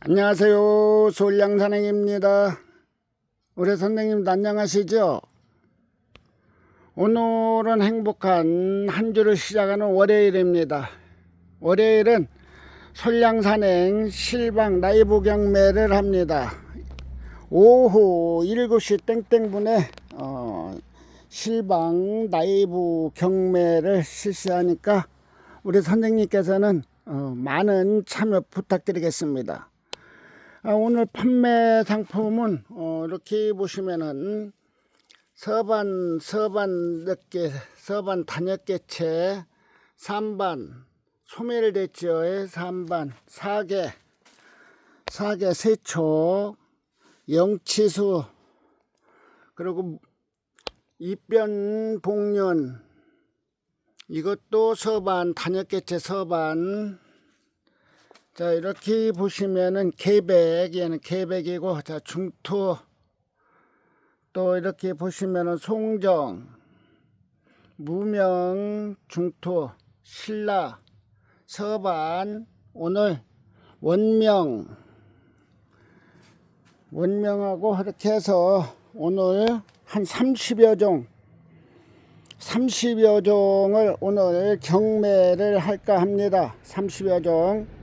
안녕하세요. 솔양산행입니다. 우리 선생님도 안녕하시죠? 오늘은 행복한 한 주를 시작하는 월요일입니다. 월요일은 솔양산행 실방 라이브 경매를 합니다. 오후 7시 땡땡분에 어, 실방 라이브 경매를 실시하니까 우리 선생님께서는 어, 많은 참여 부탁드리겠습니다. 아, 오늘 판매 상품은 어, 이렇게 보시면은 서반 서반 몇개 서반 단역 개체 3반 소멸대지어의 3반 4개 4개 세초 영치수 그리고 입변 복년 이것도 서반 단역 개체 서반 자 이렇게 보시면은 케이백 얘는 케이백이고 자 중투 또 이렇게 보시면은 송정 무명 중투 신라 서반 오늘 원명. 원명하고 이렇게 해서 오늘 한 30여 종 30여 종을 오늘 경매를 할까 합니다. 30여 종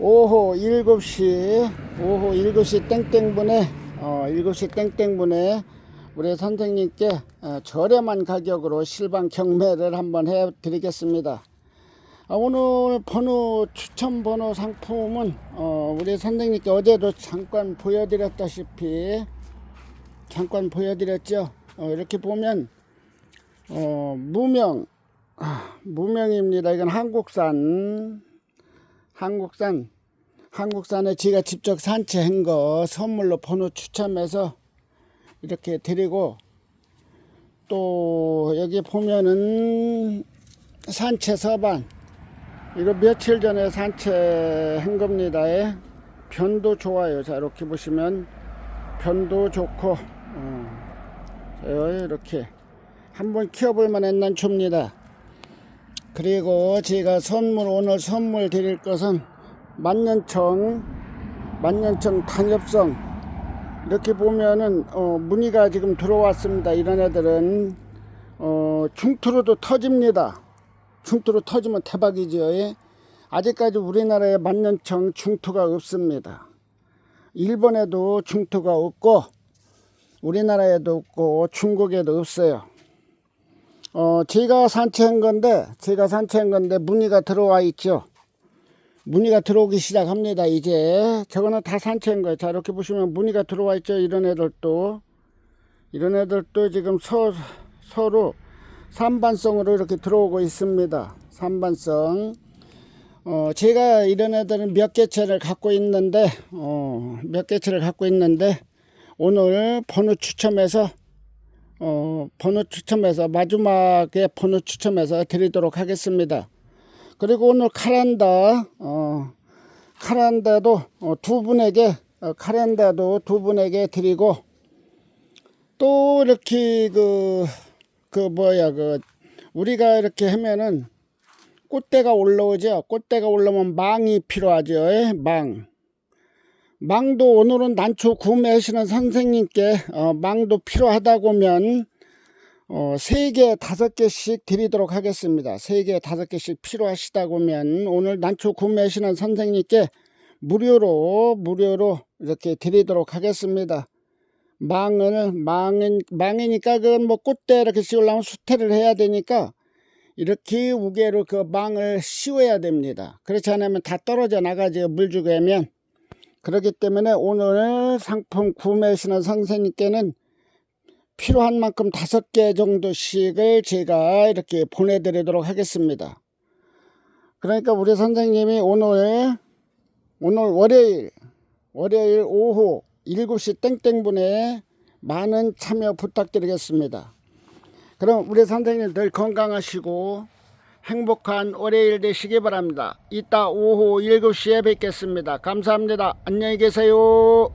오후 7시 오후 7시 땡땡분에 어 7시 땡땡분에 우리 선생님께 어, 저렴한 가격으로 실방 경매를 한번 해 드리겠습니다. 아, 오늘 번호 추천 번호 상품은 어, 우리 선생님께 어제도 잠깐 보여드렸다시피 잠깐 보여드렸죠. 어, 이렇게 보면 어, 무명 아, 무명입니다. 이건 한국산 한국산 한국산에 제가 직접 산채한 거 선물로 번호 추첨해서 이렇게 드리고 또 여기 보면은 산채 서반 이거 며칠 전에 산채한 겁니다. 예. 변도 좋아요. 자 이렇게 보시면 변도 좋고 어, 자, 이렇게 한번 키워볼 만한 난초입니다. 그리고 제가 선물 오늘 선물 드릴 것은 만년청 만년청 단엽성 이렇게 보면은 어, 무늬가 지금 들어왔습니다. 이런 애들은 어, 중투로도 터집니다. 중투로 터지면 대박이죠. 예? 아직까지 우리나라에 만년청 중투가 없습니다. 일본에도 중투가 없고 우리나라에도 없고 중국에도 없어요. 어, 제가 산채한 건데, 제가 산채한 건데, 무늬가 들어와 있죠. 무늬가 들어오기 시작합니다, 이제. 저거는 다 산채한 거예요. 자, 이렇게 보시면 무늬가 들어와 있죠. 이런 애들도. 이런 애들도 지금 서, 서로 삼반성으로 이렇게 들어오고 있습니다. 삼반성. 어, 제가 이런 애들은 몇 개체를 갖고 있는데, 어, 몇 개체를 갖고 있는데, 오늘 번호 추첨해서 어, 번호 추첨해서 마지막에 번호 추첨해서 드리도록 하겠습니다. 그리고 오늘 카란다 어, 카란다도 어, 두 분에게 어, 카란다도 두 분에게 드리고 또 이렇게 그, 그 뭐야 그 우리가 이렇게 하면은 꽃대가 올라오죠. 꽃대가 올라오면 망이 필요하죠. 예? 망. 망도 오늘은 난초 구매하시는 선생님께 어, 망도 필요하다고 하면 어, 3개, 5개씩 드리도록 하겠습니다. 3개, 5개씩 필요하시다고 하면 오늘 난초 구매하시는 선생님께 무료로 무료로 이렇게 드리도록 하겠습니다. 망을 망은 망이니까 그건 뭐 꽃대 이렇게 씌우려면 수태를 해야 되니까 이렇게 우개로 그 망을 씌워야 됩니다. 그렇지 않으면 다 떨어져 나가죠. 물 주고 하면 그렇기 때문에 오늘 상품 구매하시는 선생님께는 필요한 만큼 다섯 개 정도씩을 제가 이렇게 보내드리도록 하겠습니다. 그러니까 우리 선생님이 오늘 오늘 월요일 월요일 오후 7시 땡땡분에 많은 참여 부탁드리겠습니다. 그럼 우리 선생님 들 건강하시고 행복한 월요일 되시기 바랍니다. 이따 오후 7시에 뵙겠습니다. 감사합니다. 안녕히 계세요.